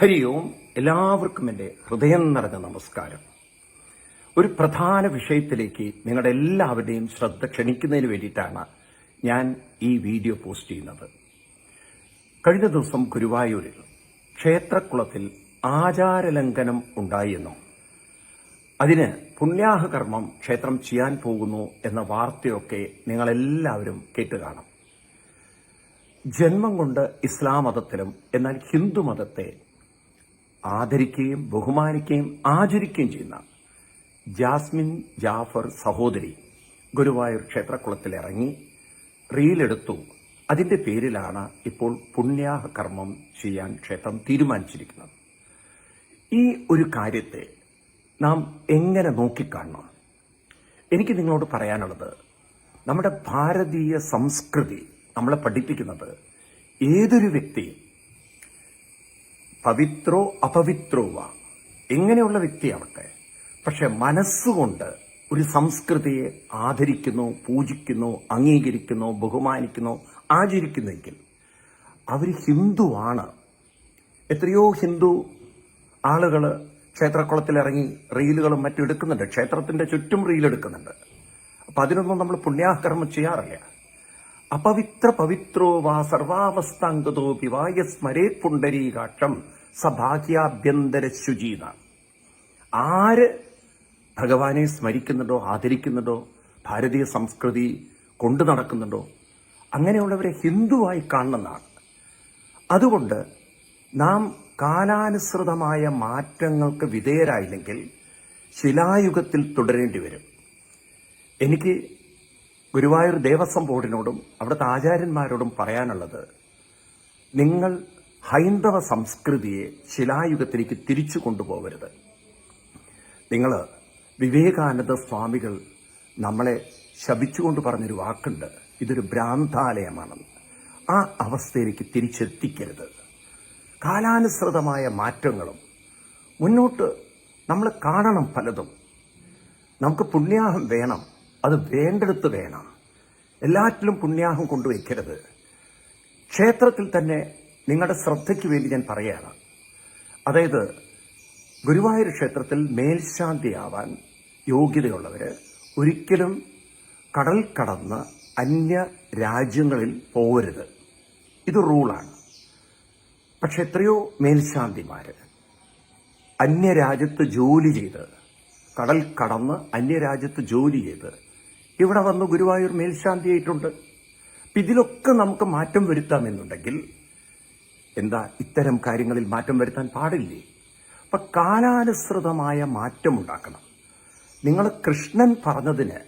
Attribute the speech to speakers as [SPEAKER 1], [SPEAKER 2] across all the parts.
[SPEAKER 1] ഹരി ഓം എല്ലാവർക്കും എന്റെ ഹൃദയം നിറഞ്ഞ നമസ്കാരം. ഒരു പ്രധാന വിഷയത്തിലേക്ക് നിങ്ങളുടെ എല്ലാവരുടെയും ശ്രദ്ധ ക്ഷണിക്കുന്നതിന് വേണ്ടിയിട്ടാണ് ഞാൻ ഈ വീഡിയോ പോസ്റ്റ് ചെയ്യുന്നത്. കഴിഞ്ഞ ദിവസം ഗുരുവായൂരിൽ ക്ഷേത്രക്കുളത്തിൽ ആചാരലംഘനം ഉണ്ടായെന്നും അതിന് പുണ്യാഹകർമ്മം ക്ഷേത്രം ചെയ്യാൻ പോകുന്നു എന്ന വാർത്തയൊക്കെ നിങ്ങളെല്ലാവരും കേട്ടുകാണും ജന്മം കൊണ്ട് ഇസ്ലാം മതത്തിലും എന്നാൽ ഹിന്ദു മതത്തെ ആദരിക്കുകയും ബഹുമാനിക്കുകയും ആചരിക്കുകയും ചെയ്യുന്ന ജാസ്മിൻ ജാഫർ സഹോദരി ഗുരുവായൂർ ക്ഷേത്രക്കുളത്തിൽ ഇറങ്ങി റീലെടുത്തു. അതിന്റെ പേരിലാണ് ഇപ്പോൾ പുണ്യാഹ കർമ്മം ചെയ്യാൻ ക്ഷേത്രം തീരുമാനിച്ചിരിക്കുന്നത്. ഈ ഒരു കാര്യത്തെ നാം എങ്ങനെ നോക്കിക്കാണണം? എനിക്ക് നിങ്ങളോട് പറയാനുള്ളത് നമ്മുടെ ഭാരതീയ സംസ്കൃതി നമ്മളെ പഠിപ്പിക്കുന്നത് ഏതൊരു വ്യക്തിയും പവിത്രോ അപവിത്രോ വാ. എങ്ങനെയുള്ള വ്യക്തിയാവട്ടെ. പക്ഷെ മനസ്സുകൊണ്ട് ഒരു സംസ്കൃതിയെ ആദരിക്കുന്നു പൂജിക്കുന്നു അംഗീകരിക്കുന്നു ബഹുമാനിക്കുന്നു ആചരിക്കുന്നെങ്കിൽ അവർ ഹിന്ദുവാണ്. എത്രയോ ഹിന്ദു ആളുകൾ ക്ഷേത്രക്കുളത്തിലിറങ്ങി റീലുകളും മറ്റും എടുക്കുന്നുണ്ട്. ക്ഷേത്രത്തിന്റെ ചുറ്റും റീലെടുക്കുന്നുണ്ട്. അപ്പൊ അതിനൊന്നും നമ്മൾ പുണ്യാകർമ്മം ചെയ്യാറില്ല. അപവിത്ര പവിത്രോ വാ സർവാവസ്ഥാംഗതോ വിവായ സ്മരേ പുണ്ടരീകാക്ഷം സഭാഗ്യാഭ്യന്തര ശുചീന ആര് ഭഗവാനെ സ്മരിക്കുന്നുണ്ടോ ആദരിക്കുന്നുണ്ടോ ഭാരതീയ സംസ്കൃതി കൊണ്ടു നടക്കുന്നുണ്ടോ? അങ്ങനെയുള്ളവരെ ഹിന്ദുവായി കാണുന്നതാണ്. അതുകൊണ്ട് നാം കാലാനുസൃതമായ മാറ്റങ്ങൾക്ക് വിധേയരായില്ലെങ്കിൽ ശിലായുഗത്തിൽ തുടരേണ്ടി വരും. എനിക്ക് ഗുരുവായൂർ ദേവസ്വം ബോർഡിനോടും അവിടുത്തെ ആചാര്യന്മാരോടും പറയാനുള്ളത് നിങ്ങൾ ഹൈന്ദവ സംസ്കൃതിയെ ശിലായുഗത്തിലേക്ക് തിരിച്ചു കൊണ്ടുപോകരുത്. നിങ്ങൾ വിവേകാനന്ദ സ്വാമികൾ നമ്മളെ ശപിച്ചുകൊണ്ട് പറഞ്ഞൊരു വാക്കുണ്ട് ഇതൊരു ഭ്രാന്താലയമാണെന്ന്. ആ അവസ്ഥയിലേക്ക് തിരിച്ചെത്തിക്കരുത്. കാലാനുസൃതമായ മാറ്റങ്ങളും മുന്നോട്ട് നമ്മൾ കാണണം പലതും. നമുക്ക് പുണ്യാഹം വേണം. അത് വേണ്ടെടുത്ത് വേണം. എല്ലാറ്റിലും പുണ്യാഹം കൊണ്ടുവയ്ക്കരുത്. ക്ഷേത്രത്തിൽ തന്നെ നിങ്ങളുടെ ശ്രദ്ധയ്ക്ക് വേണ്ടി ഞാൻ പറയുകയാണ്. അതായത് ഗുരുവായൂർ ക്ഷേത്രത്തിൽ മേൽശാന്തിയാവാൻ യോഗ്യതയുള്ളവർ ഒരിക്കലും കടൽ കടന്ന് അന്യ രാജ്യങ്ങളിൽ പോകരുത് ഇത് റൂളാണ്. പക്ഷെ എത്രയോ മേൽശാന്തിമാർ അന്യരാജ്യത്ത് ജോലി ചെയ്ത് കടൽ കടന്ന് അന്യരാജ്യത്ത് ജോലി ചെയ്ത് ഇവിടെ വന്ന് ഗുരുവായൂർ മേൽശാന്തിയായിട്ടുണ്ട്. അപ്പൊ ഇതിലൊക്കെ നമുക്ക് മാറ്റം വരുത്താമെന്നുണ്ടെങ്കിൽ എന്താ ഇത്തരം കാര്യങ്ങളിൽ മാറ്റം വരുത്താൻ പാടില്ലേ? അപ്പൊ കാലാനുസൃതമായ മാറ്റം ഉണ്ടാക്കണം. നിങ്ങൾ കൃഷ്ണൻ പറഞ്ഞതിന്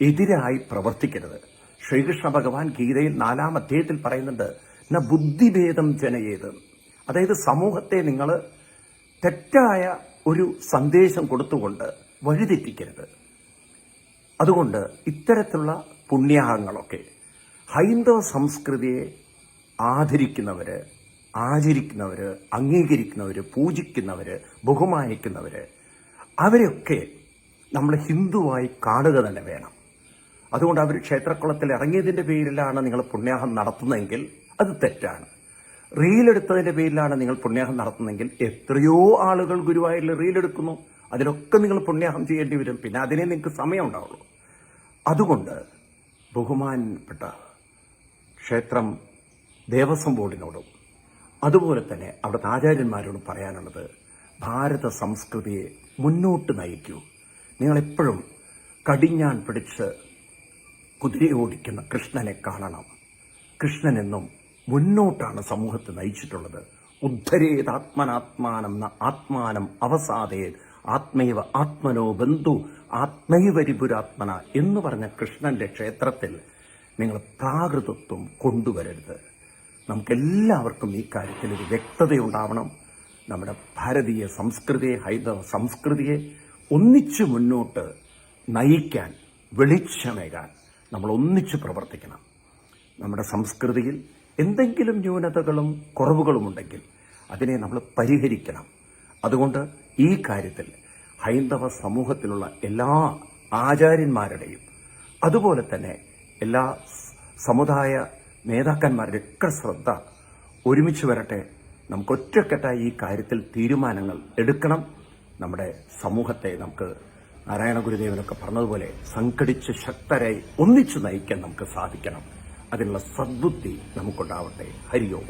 [SPEAKER 1] എതിരായി പ്രവർത്തിക്കരുത്. ശ്രീകൃഷ്ണ ഭഗവാൻ ഗീതയിൽ നാലാം അധ്യായത്തിൽ പറയുന്നുണ്ട് ന ബുദ്ധിഭേദം ജനയേത്. അതായത് സമൂഹത്തെ നിങ്ങൾ തെറ്റായ ഒരു സന്ദേശം കൊടുത്തുകൊണ്ട് വഴിതെറ്റിക്കരുത്. അതുകൊണ്ട് ഇത്തരത്തിലുള്ള പുണ്യാഹങ്ങളൊക്കെ ഹൈന്ദവ സംസ്കൃതിയെ ആദരിക്കുന്നവര് ആചരിക്കുന്നവര് അംഗീകരിക്കുന്നവര് പൂജിക്കുന്നവര് ബഹുമാനിക്കുന്നവര് അവരെയൊക്കെ നമ്മൾ ഹിന്ദുവായി കാണുക തന്നെ വേണം. അതുകൊണ്ട് അവർ ക്ഷേത്രക്കുളത്തിൽ ഇറങ്ങിയതിന്റെ പേരിലാണ് നിങ്ങൾ പുണ്യാഹം നടത്തുന്നതെങ്കിൽ അത് തെറ്റാണ്. റീലെടുത്തതിന്റെ പേരിലാണ് നിങ്ങൾ പുണ്യാഹം നടത്തുന്നതെങ്കിൽ എത്രയോ ആളുകൾ ഗുരുവായൂരിൽ റീലെടുക്കുന്നു അതിലൊക്കെ നിങ്ങൾ പുണ്യാഹം ചെയ്യേണ്ടി വരും. പിന്നെ അതിനെ നിങ്ങൾക്ക് സമയം ഉണ്ടാവുള്ളൂ അതുകൊണ്ട് ബഹുമാനപ്പെട്ട ക്ഷേത്രം ദേവസ്വം ബോർഡിനോടും അതുപോലെ തന്നെ അവിടുത്തെ ആചാര്യന്മാരോടും പറയാനുള്ളത് ഭാരത സംസ്കൃതിയെ മുന്നോട്ട് നയിക്കൂ. നിങ്ങളെപ്പോഴും കടിഞ്ഞാൻ പിടിച്ച് കുതിര ഓടിക്കുന്ന കൃഷ്ണനെ കാണണം. കൃഷ്ണനെന്നും മുന്നോട്ടാണ് സമൂഹത്തെ നയിച്ചിട്ടുള്ളത്. ഉദ്ധരേതാത്മനാത്മാനം ആത്മാനം അവസാദേ ആത്മൈവ ആത്മനോ ബന്ധു ആത്മൈവരിപുരാത്മന എന്ന് പറഞ്ഞ കൃഷ്ണന്റെ ക്ഷേത്രത്തിൽ നിങ്ങൾ പ്രാകൃതത്വം കൊണ്ടുവരരുത്. നമുക്കെല്ലാവർക്കും ഈ കാര്യത്തിൽ ഒരു വ്യക്തതയുണ്ടാവണം. നമ്മുടെ ഭാരതീയ സംസ്കൃതിയെ ഹൈന്ദവ സംസ്കൃതിയെ ഒന്നിച്ച് മുന്നോട്ട് നയിക്കാൻ വെളിച്ചമേകാൻ നമ്മൾ ഒന്നിച്ച് പ്രവർത്തിക്കണം. നമ്മുടെ സംസ്കൃതിയിൽ എന്തെങ്കിലും ന്യൂനതകളും കുറവുകളും ഉണ്ടെങ്കിൽ അതിനെ നമ്മൾ പരിഹരിക്കണം. അതുകൊണ്ട് ഈ കാര്യത്തിൽ ഹൈന്ദവ സമൂഹത്തിലുള്ള എല്ലാ ആചാര്യന്മാരുടെയും അതുപോലെ തന്നെ എല്ലാ സമുദായ നേതാക്കന്മാരുടെ ഒക്കെ ശ്രദ്ധ ഒരുമിച്ച് വരട്ടെ. നമുക്ക് ഒറ്റക്കെട്ടായി ഈ കാര്യത്തിൽ തീരുമാനങ്ങൾ എടുക്കണം. നമ്മുടെ സമൂഹത്തെ നമുക്ക് നാരായണ ഗുരുദേവനൊക്കെ പറഞ്ഞതുപോലെ സംഘടിച്ച് ശക്തരായി ഒന്നിച്ചു നയിക്കാൻ നമുക്ക് സാധിക്കണം. അതിനുള്ള സദ്ബുദ്ധി നമുക്കുണ്ടാവട്ടെ. ഹരിയോ.